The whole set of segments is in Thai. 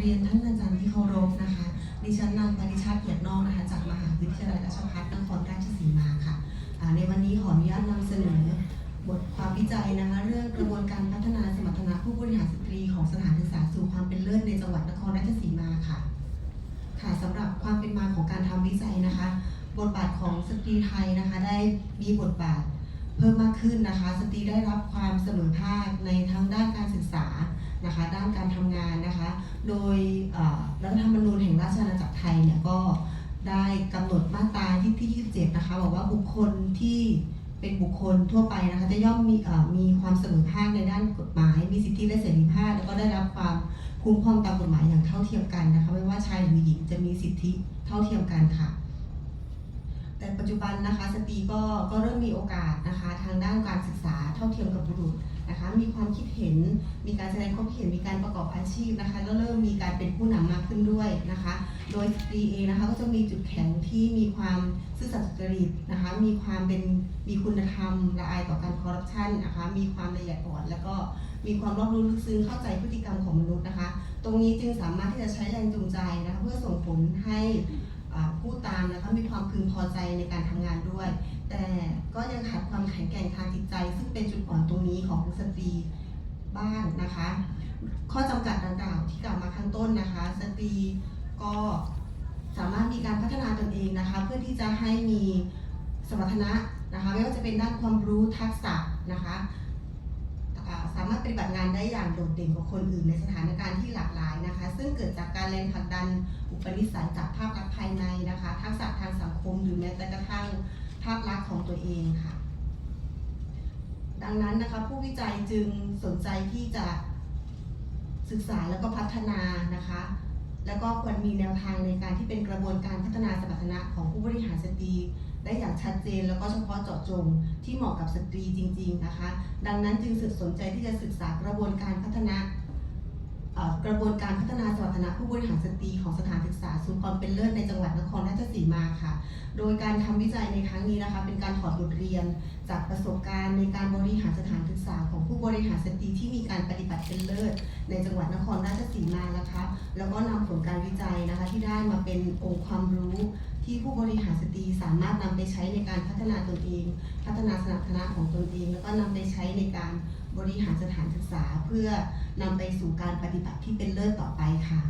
เรียนท่านอาจารย์ที่เคารพนะคะ ดิฉันนางปริชาติเกียรตินอกนะคะ จากมหาวิทยาลัยราชภัฏนครราชสีมาค่ะในวันนี้ขออนุญาตนำเสนอบทความวิจัยนะคะเรื่องกระบวนการพัฒนาสมรรถนะผู้บริหารสตรีของสถานศึกษาสู่ความเป็นเลิศในจังหวัดนครราชสีมาค่ะ ค่ะสำหรับความเป็นมาของการทำวิจัยนะคะ บทบาทของสตรีไทยนะคะ ได้มีบทบาทเพิ่มมากขึ้นนะคะ สตรีได้รับความเสมอภาคในทั้งด้านการศึกษานะคะ ด้านการทำงานนะคะ โดยรัฐธรรมนูญแห่งราชอาณาจักรไทยเนี่ยก็ได้กำหนดมาตราที่ที่27 นะคะ บอกว่าบุคคลที่เป็นบุคคลทั่วไปนะคะจะย่อมมีมีความเสมอภาคในด้านกฎหมาย มีสิทธิและเสรีภาพ แล้วก็ได้รับความคุ้มครองตามกฎหมายอย่างเท่าเทียมกันนะคะไม่ว่าชายหรือหญิงจะมีสิทธิเท่าเทียมกันค่ะ แต่ปัจจุบันนะคะสตรีก็ก็เริ่มมีโอกาสนะคะทางด้านการศึกษาเท่าเทียมกับบุรุษ นะคะ มีความคิดเห็น มีการแสดงความคิดเห็น มีการประกอบอาชีพนะคะ แล้วเริ่มมีการเป็นผู้นำมากขึ้นด้วยนะคะ โดยสตรีเองนะคะก็จะมีจุดแข็งที่มีความซื่อสัตย์สุจริตนะคะ มีความเป็น มีคุณธรรมละอายต่อการคอร์รัปชันนะคะ มีความละเอียดอ่อนแล้วก็มีความรอบรู้ลึกซึ้งเข้าใจพฤติกรรมของมนุษย์นะคะ ตรงนี้จึงสามารถที่จะใช้แรงจูงใจนะคะเพื่อส่งผลให้ผู้ตามนะคะมีความพึงพอใจในการทำงานด้วย แต่ก็ยังขาดความแข็งแกร่งทางจิตใจ ซึ่งเป็นจุดอ่อนตรงนี้ของสตรีบ้างนะคะ ข้อจำกัดดังกล่าวที่กล่าวมาข้างต้นนะคะ สตรีก็สามารถมีการพัฒนาตนเองนะคะ เพื่อที่จะให้มีสมรรถนะนะคะไม่ว่าจะเป็นด้านความรู้ทักษะนะคะสามารถปฏิบัติงานได้อย่างโดดเด่นกว่าคนอื่นในสถานการณ์ที่หลากหลายนะคะ ซึ่งเกิดจากการแรงผลักดันอุปนิสัยจากภาพลักษณ์ภายในนะคะ ทักษะทางสังคมหรือแม้แต่กระทั่งาพลักษณ์ของตัวเองค่ะ ดังนั้นนะคะผู้วิจัยจึงสนใจที่จะศึกษาแล้วก็พัฒนานะคะ แล้วก็ควรมีแนวทางในการที่เป็นกระบวนการพัฒนาสมรรถนะของผู้บริหารสตรีได้อย่างชัดเจนแล้วก็เฉพาะเจาะจงที่เหมาะกับสตรีจริง ๆนะคะ ดังนั้นจึงสึกสนใจที่จะศึกษากระบวนการพัฒนา กระบวนการพัฒนาสมรรถนะผู้บริหารสตรีของสถานศึกษาสู่ความเป็นเลิศในจังหวัดนครราชสีมาค่ะ โดยการทำวิจัยในครั้งนี้นะคะ เป็นการถอดบทเรียน จากประสบการณ์ในการบริหารสถานศึกษาของผู้บริหารสตรีที่มีการปฏิบัติเป็นเลิศในจังหวัดนครราชสีมานะคะ แล้วก็นำผลการวิจัยนะคะที่ได้มาเป็นองค์ความรู้ที่ผู้บริหารสตรีสามารถนำไปใช้ในการพัฒนาตนเอง พัฒนาสถานะของตนเอง แล้วก็นำไปใช้ในการ บริหารสถานศึกษาเพื่อนำไปสู่การปฏิบัติที่เป็นเลิศต่อไปค่ะ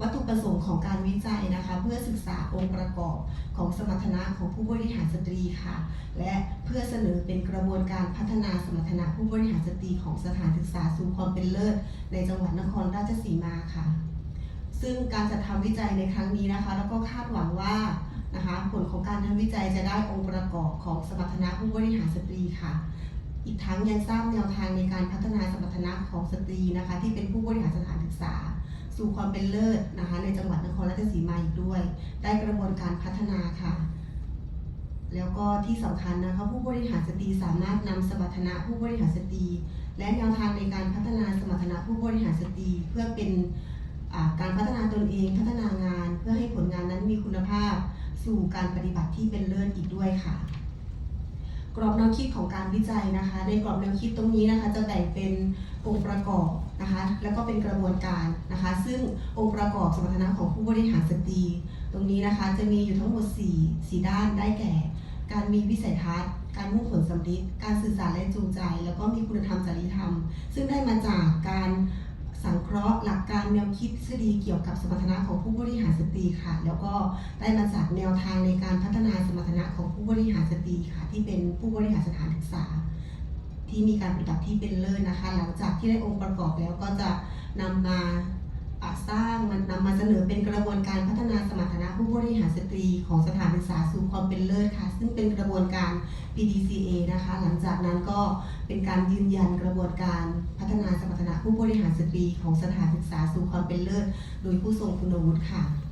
วัตถุประสงค์ของการวิจัยนะคะ เพื่อศึกษาองค์ประกอบของสมรรถนะของผู้บริหารสตรีค่ะ และเพื่อเสนอเป็นกระบวนการพัฒนาสมรรถนะผู้บริหารสตรีของสถานศึกษาสู่ความเป็นเลิศ ในจังหวัดนครราชสีมาค่ะ ซึ่งการจัดทำวิจัยในครั้งนี้นะคะ แล้วก็คาดหวังว่านะคะผลของการทำวิจัยจะได้องค์ประกอบของสมรรถนะผู้บริหารสตรีค่ะ อีกทั้งยังทราบแนวทางในการพัฒนาสมรรถนะของสตรีนะคะ ที่เป็นผู้บริหารสถานศึกษา สู่ความเป็นเลิศนะคะ ในจังหวัดนครราชสีมาอีกด้วย ได้กระบวนการพัฒนาค่ะ แล้วก็ที่สำคัญนะคะผู้บริหารสตรีสามารถนำสมรรถนะผู้บริหารสตรี และแนวทางในการพัฒนาสมรรถนะผู้บริหารสตรีเพื่อเป็นการพัฒนาตนเองพัฒนางาน เพื่อให้ผลงานนั้นมีคุณภาพ สู่การปฏิบัติที่เป็นเลิศอีกด้วยค่ะ รอบแนวคิดของการวิจัยนะคะ ในกรอบแนวคิดตรงนี้นะคะ จะแบ่งเป็นองค์ประกอบนะคะ แล้วก็เป็นกระบวนการนะคะ ซึ่งองค์ประกอบสมรรถนะของผู้บริหารสตรี ตรงนี้นะคะจะมีอยู่ทั้งหมด 4 4 ด้านได้แก่ การมีวิสัยทัศน์ การมุ่งผลสำลิดการสื่อสารและจูงใจ แล้วก็มีคุณธรรมจริยธรรม ซึ่งได้มาจากการ แนวคิดทฤษฎีเกี่ยวกับสมรรถนะของผู้บริหารสตรีค่ะ แล้วก็ได้มาจากแนวทางในการพัฒนาสมรรถนะของผู้บริหารสตรีค่ะ ที่เป็นผู้บริหารสถานศึกษา ที่มีการปฏิบัติที่เป็นเลิศนะคะ หลังจากที่ได้องค์ประกอบแล้วก็จะนำมามา สร้างมันนำมาเสนอเป็นกระบวนการพัฒนาสมรรถนะผู้บริหารสตรีของสถานศึกษาสู่ความเป็นเลิศค่ะ ซึ่งเป็นกระบวนการ PDCA นะคะ หลังจากนั้นก็เป็นการยืนยันกระบวนการพัฒนาสมรรถนะผู้บริหารสตรีของสถานศึกษาสู่ความเป็นเลิศ โดยผู้ทรงคุณวุฒิค่ะ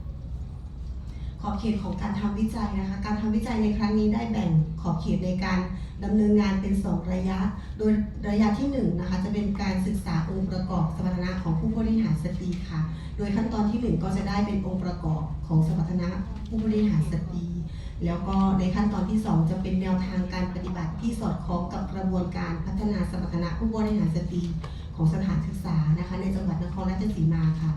ขอบเขตของการทำวิจัยนะคะ การทำวิจัยในครั้งนี้ได้แบ่งขอบเขตในการดำเนินงานเป็น 2 ระยะ โดยระยะที่1นะคะจะเป็นการศึกษาองค์ประกอบสมรรถนะของผู้บริหารสตรีค่ะ โดยขั้นตอนที่ 1 ก็จะได้เป็นองค์ประกอบของสมรรถนะผู้บริหารสตรีแล้วก็ในขั้นตอนที่ 2 จะเป็นแนวทางการปฏิบัติที่สอดคล้องกับกระบวนการพัฒนาสมรรถนะผู้บริหารสตรีของสถานศึกษานะคะ ในจังหวัดนครราชสีมาค่ะ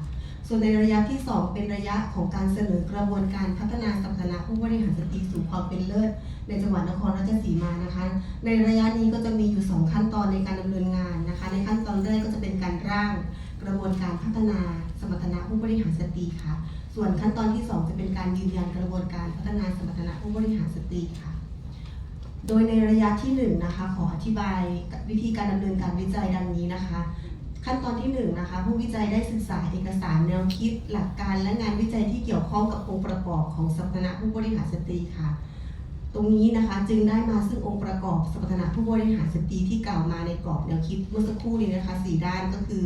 ส่วนในระยะที่ 2 เป็นระยะของการเสนอกระบวนการพัฒนาสมรรถนะผู้บริหารสตรีสู่ความเป็นเลิศ ในจังหวัดนครราชสีมานะคะ ในระยะนี้ก็จะมีอยู่ 2 ขั้นตอนในการดำเนินงานนะคะ ในขั้นตอนแรกก็จะเป็นการร่างกระบวนการพัฒนาสมรรถนะผู้บริหารสตรีค่ะ ส่วนขั้นตอนที่ 2 จะเป็นการยืนยันกระบวนการพัฒนาสมรรถนะผู้บริหารสตรีค่ะ โดยในระยะที่1นงนะคะขออธิบายวิธีการดำเนินการวิจัยดังนี้นะคะ ขั้นตอนที่1นงนะคะผู้วิจัยได้ศึกษาเอกสารแนวคิดหลักการและงานวิจัยที่เกี่ยวข้องกับองค์ประกอบของสมรรถนะผู้บริหารสตรีค่ะ ตรงนี้นะคะจึงได้มาซึ่งองค์ประกอบสมรรถนะผู้บริหารสตรีที่กล่าวมาในกรอบแนวคิดเมื่อสักครู่นี้นะคะสี่ด้านก็คือ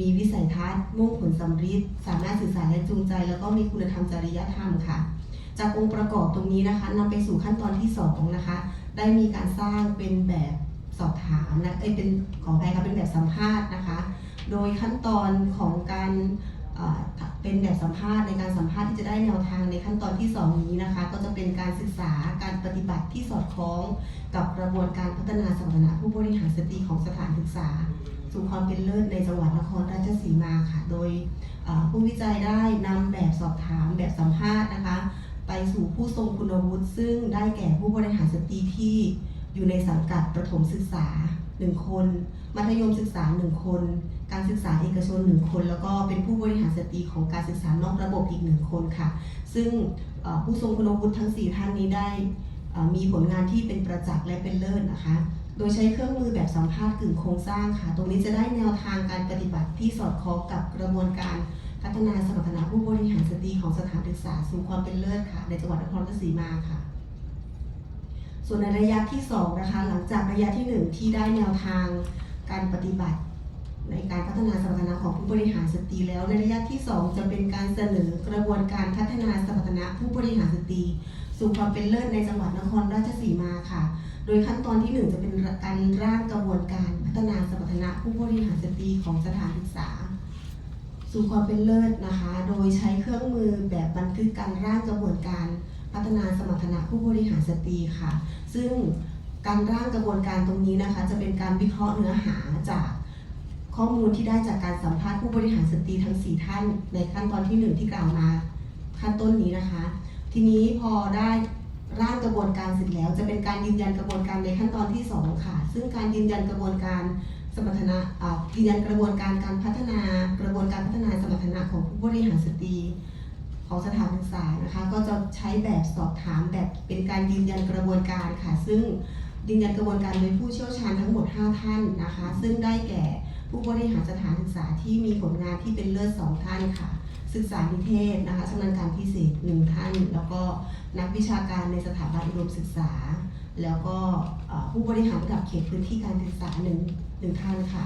มีวิสัยทัศน์มุ่งผลสำฤทธิ์สามารถสื่อสารและจูงใจ แล้วก็มีคุณธรรมจริยธรรมค่ะ จากองค์ประกอบตรงนี้นะคะนำไปสู่ขั้นตอนที่สองนะคะได้มีการสร้างเป็นแบบ สอบถามนะเอ้ยเป็นขออภัยค่ะเป็นแบบสัมภาษณ์นะคะ โดยขั้นตอนของการเป็นแบบสัมภาษณ์ในการสัมภาษณ์ที่จะได้แนวทางในขั้นตอนที่สองนี้นะคะ ก็จะเป็นการศึกษาการปฏิบัติที่สอดคล้องกับกระบวนการพัฒนาสมรรถนะผู้บริหารสตรีของสถานศึกษา สู่ความเป็นเลิศในจังหวัดนครราชสีมาค่ะ โดยผู้วิจัยได้นำแบบสอบถามแบบสัมภาษณ์นะคะ ไปสู่ผู้ทรงคุณวุฒิซึ่งได้แก่ผู้บริหารสตรีที่ อยู่ในสังกัดประถมศึกษา 1 คน มัธยมศึกษา 1 คน การศึกษาเอกชน 1 คน แล้วก็เป็นผู้บริหารสตรีของการศึกษานอกระบบอีก 1 คนค่ะ ซึ่งผู้ทรงคุณวุฒิทั้ง 4 ท่านนี้ได้มีผลงานที่เป็นประจักษ์และเป็นเลิศนะคะ โดยใช้เครื่องมือแบบสัมภาษณ์กึ่งโครงสร้างค่ะ ตรงนี้จะได้แนวทางการปฏิบัติที่สอดคล้องกับกระบวนการพัฒนาสมรรถนะผู้บริหารสตรีของสถานศึกษาสู่ความเป็นเลิศค่ะ ในจังหวัดนครราชสีมาค่ะ ส่วนในระยะที่2นะคะหลังจากระยะที่ 1 ที่ได้แนวทางการปฏิบัติ ในการพัฒนาสมรรถนะของผู้บริหารสตรีแล้วในระยะที่ 2 จะเป็นการเสนอกระบวนการพัฒนาสมรรถนะผู้บริหารสตรีสู่ความเป็นเลิศในจังหวัดนครราชสีมาค่ะ โดยขั้นตอนที่ 1 จะเป็นการร่างกระบวนการพัฒนาสมรรถนะผู้บริหารสตรีของสถานศึกษา สู่ความเป็นเลิศนะคะ โดยใช้เครื่องมือแบบบันทึกการร่างกระบวนการ พัฒนาสมรรถนะผู้บริหารสตรีค่ะ ซึ่งการร่างกระบวนการตรงนี้นะคะ จะเป็นการวิเคราะห์เนื้อหาจากข้อมูลที่ได้จากการสัมภาษณ์ผู้บริหารสตรีทั้ง 4 ท่าน ในขั้นตอนที่ 1 ที่กล่าวมาขั้นต้นนี้นะคะ ทีนี้พอได้ร่างกระบวนการเสร็จแล้ว จะเป็นการยืนยันกระบวนการในขั้นตอนที่ 2 ค่ะ ซึ่งการยืนยันกระบวนการสมรรถนะอ่ายืนยันกระบวนการการพัฒนา กระบวนการพัฒนาสมรรถนะของผู้บริหารสตรี ของสถานศึกษานะคะ ก็จะใช้แบบสอบถามแบบเป็นการยืนยันกระบวนการค่ะ ซึ่งยืนยันกระบวนการโดยผู้เชี่ยวชาญทั้งหมด 5 ท่านนะคะ ซึ่งได้แก่ผู้บริหารสถานศึกษาที่มีผลงานที่เป็นเลิศสองท่านค่ะ ศึกษานิเทศนะคะชำนาญการพิเศษหนึ่งท่าน แล้วก็นักวิชาการในสถาบันอุดมศึกษา แล้วก็ผู้บริหารระดับเขตพื้นที่การศึกษาหนึ่งหนึ่งท่านค่ะ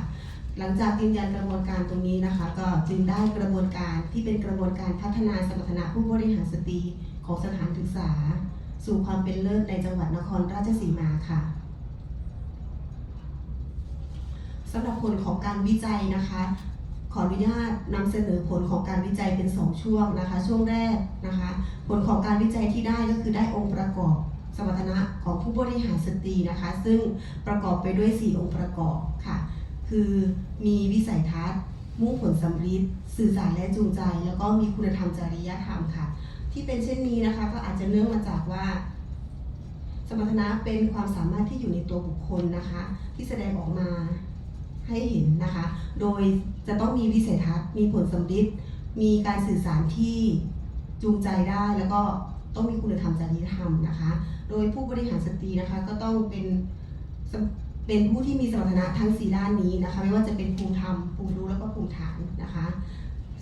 หลังจากยืนยันกระบวนการตรงนี้นะคะ ก็จึงได้กระบวนการที่เป็นกระบวนการพัฒนาสมรรถนะผู้บริหารสตรีของสถานศึกษา สู่ความเป็นเลิศในจังหวัดนครราชสีมาค่ะสำหรับผลของการวิจัยนะคะ ขออนุญาตนำเสนอผลของการวิจัยเป็น 2 ช่วงนะคะ ช่วงแรกนะคะ ผลของการวิจัยที่ได้ก็คือได้องค์ประกอบสมรรถนะของผู้บริหารสตรีนะคะ ซึ่งประกอบไปด้วย 4 องค์ประกอบค่ะ คือมีวิสัยทัศน์ มุ่งผลสำฤทธิ์สื่อสารและจูงใจ แล้วก็มีคุณธรรมจริยธรรมค่ะ ที่เป็นเช่นนี้นะคะ ก็อาจจะเนื่องมาจากว่า สมรรถนะเป็นความสามารถที่อยู่ในตัวบุคคลนะคะ ที่แสดงออกมาให้เห็นนะคะ โดยจะต้องมีวิสัยทัศน์ มีผลสำฤทธิ์มีการสื่อสารที่จูงใจได้แล้วก็ต้องมีคุณธรรมจริยธรรมนะคะ โดยผู้บริหารสตรีนะคะ ก็ต้องเป็น เป็นผู้ที่มีสมรรถนะทั้งสีด้านนี้นะคะ ไม่ว่าจะเป็นภูมิธรรมภูมิรู้แล้วก็ภูมิฐานนะคะ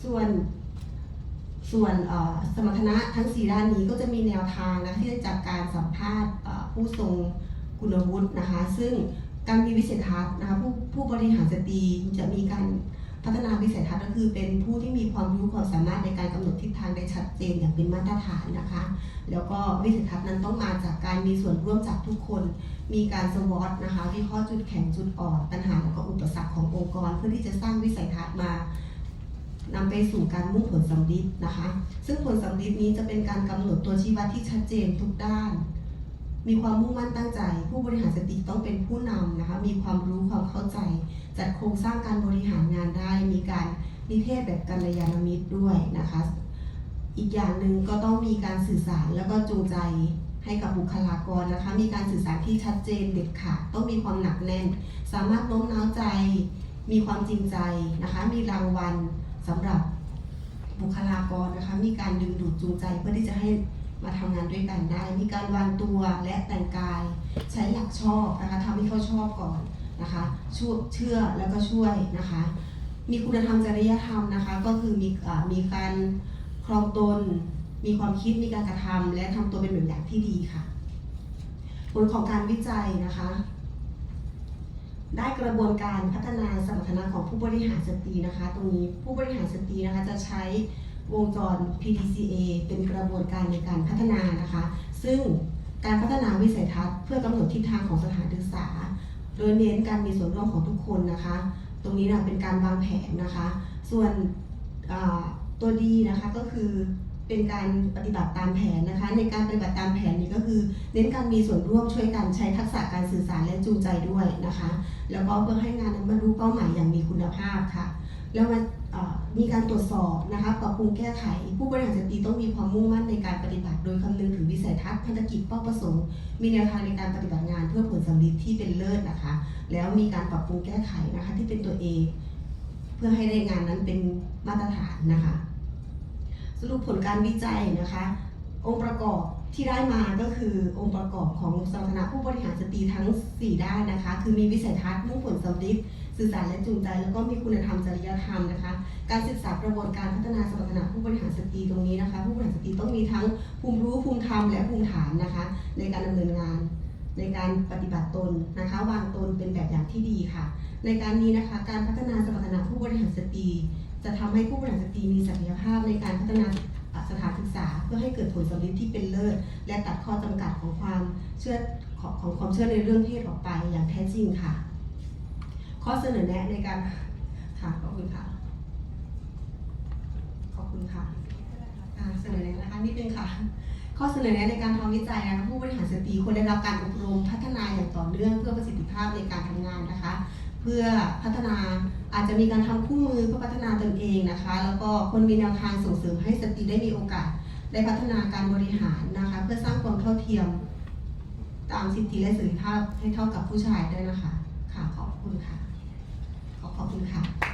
ส่วนส่วนสมรรถนะทั้ง 4 ด้านนี้ก็จะมีแนวทางนะที่ได้จากการสัมภาษณ์ผู้ทรงคุณวุฒินะคะ ซึ่งการมีวิสัยทัศน์นะคะผู้ผู้บริหารสตรีจะมีการ พัฒนาวิสัยทัศน์ก็คือเป็นผู้ที่มีความรู้ความสามารถในการกำหนดทิศทางได้ชัดเจนอย่างเป็นมาตรฐานนะคะ แล้วก็วิสัยทัศน์นั้นต้องมาจากการมีส่วนร่วมจากทุกคน มีการสวอตนะคะวิเคราะห์จุดแข็งจุดอ่อนปัญหาแล้วก็อุปสรรคขององค์กร เพื่อที่จะสร้างวิสัยทัศน์มานำไปสู่การมุ่งผลสำลิดนะคะ ซึ่งผลสำลิดนี้จะเป็นการกำหนดตัวชี้วัดที่ชัดเจนทุกด้าน มีความมุ่งมั่นตั้งใจ ผู้บริหารสติต้องเป็นผู้นำนะคะ มีความรู้ความเข้าใจ จัดโครงสร้างการบริหารงานได้ มีการนิเทศแบบกัลยาณมิตรด้วยนะคะ อีกอย่างหนึ่งก็ต้องมีการสื่อสารแล้วก็จูงใจให้กับบุคลากรนะคะ มีการสื่อสารที่ชัดเจนเด็ดขาดต้องมีความหนักแน่น สามารถโน้มน้าวใจ มีความจริงใจนะคะ มีรางวัลสำหรับบุคลากรนะคะ มีการดึงดูดจูงใจเพื่อที่จะให้ มาทำงานด้วยกันได้ มีการวางตัวและแต่งกาย ใช้หลักชอบนะคะทำให้เขาชอบก่อนนะคะช่วยเชื่อแล้วก็ช่วยนะคะ มีคุณธรรมจริยธรรมนะคะ ก็คือมีอมีการครองตน มีความคิดมีการกระทำและทำตัวเป็นแบบอย่างที่ดีค่ะ ผลของการวิจัยนะคะ ได้กระบวนการพัฒนาสมรรถนะของผู้บริหารสตรีนะคะ ตรงนี้ผู้บริหารสตรีนะคะจะใช้ วงจร PDCA เป็นกระบวนการในการพัฒนานะคะ ซึ่งการพัฒนาวิสัยทัศน์เพื่อกำหนดทิศทางของสถานศึกษา โดยเน้นการมีส่วนร่วมของทุกคนนะคะ ตรงนี้นะเป็นการวางแผนนะคะ ส่วนตัวดีนะคะก็คือเป็นการปฏิบัติตามแผนนะคะ ในการปฏิบัติตามแผนนี้ก็คือ เน้นการมีส่วนร่วมช่วยกันใช้ทักษะการสื่อสารและจูงใจด้วยนะคะ แล้วก็เพื่อให้งานนั้นบรรลุเป้าหมายอย่างมีคุณภาพค่ะ แล้วมาเอ่อมีการตรวจสอบนะคะปรับปรุงแก้ไข ผู้บริหารสตรีต้องมีความมุ่งมั่นในการปฏิบัติ โดยคำนึงถึงวิสัยทัศน์พันธกิจเป้าประสงค์ มีแนวทางในการปฏิบัติงานเพื่อผลสำลิดที่เป็นเลิศนะคะ แล้วมีการปรับปรุงแก้ไขนะคะที่เป็นตัวเอง เพื่อให้ได้งานนั้นเป็นมาตรฐานนะคะ สรุปผลการวิจัยนะคะ องค์ประกอบ ที่ได้มาก็คือองค์ประกอบของสมรรถนะผู้บริหารสตรีทั้ง 4 ด้านนะคะ คือมีวิสัยทัศน์มุ่งผลสำลิดสื่อสารและจูงใจ แล้วก็มีคุณธรรมจริยธรรมนะคะ การศึกษากระบวนการพัฒนาสมรรถนะผู้บริหารสตรีตรงนี้นะคะ ผู้บริหารสตรีต้องมีทั้งภูมิรู้ภูมิธรรมและภูมิฐานนะคะ ในการดำเนินงาน ในการปฏิบัติตนนะคะ วางตนเป็นแบบอย่างที่ดีค่ะ ในการนี้นะคะการพัฒนาสมรรถนะผู้บริหารสตรีจะทำให้ผู้บริหารสตรีมีศักยภาพในการพัฒนา สถานศึกษา เพื่อให้เกิดผลสำลิดที่เป็นเลิศ และตัดข้อจำกัดของความเชื่อของของความเชื่อในเรื่องเพศออกไปอย่างแท้จริงค่ะ ข้อเสนอแนะในการค่ะขอบคุณค่ะ ขอบคุณค่ะเสนอแนะนะคะนิดนึงค่ะ ข้อเสนอแนะในการทำวิจัยนะคะผู้บริหารสตรีควรได้รับการอบรมพัฒนาอย่างต่อเนื่องเพื่อประสิทธิภาพในการทำงานนะคะ เพื่อพัฒนาอาจจะมีการทำคู่มือเพื่อพัฒนาตนเองนะคะ แล้วก็คนมีแนวทางส่งเสริมให้สตรีได้มีโอกาส ได้พัฒนาการบริหารนะคะ เพื่อสร้างความเท่าเทียม ตามสิทธิและเสรีภาพให้เท่ากับผู้ชายด้วยนะคะ ค่ะขอบคุณค่ะ ขอขอบคุณค่ะ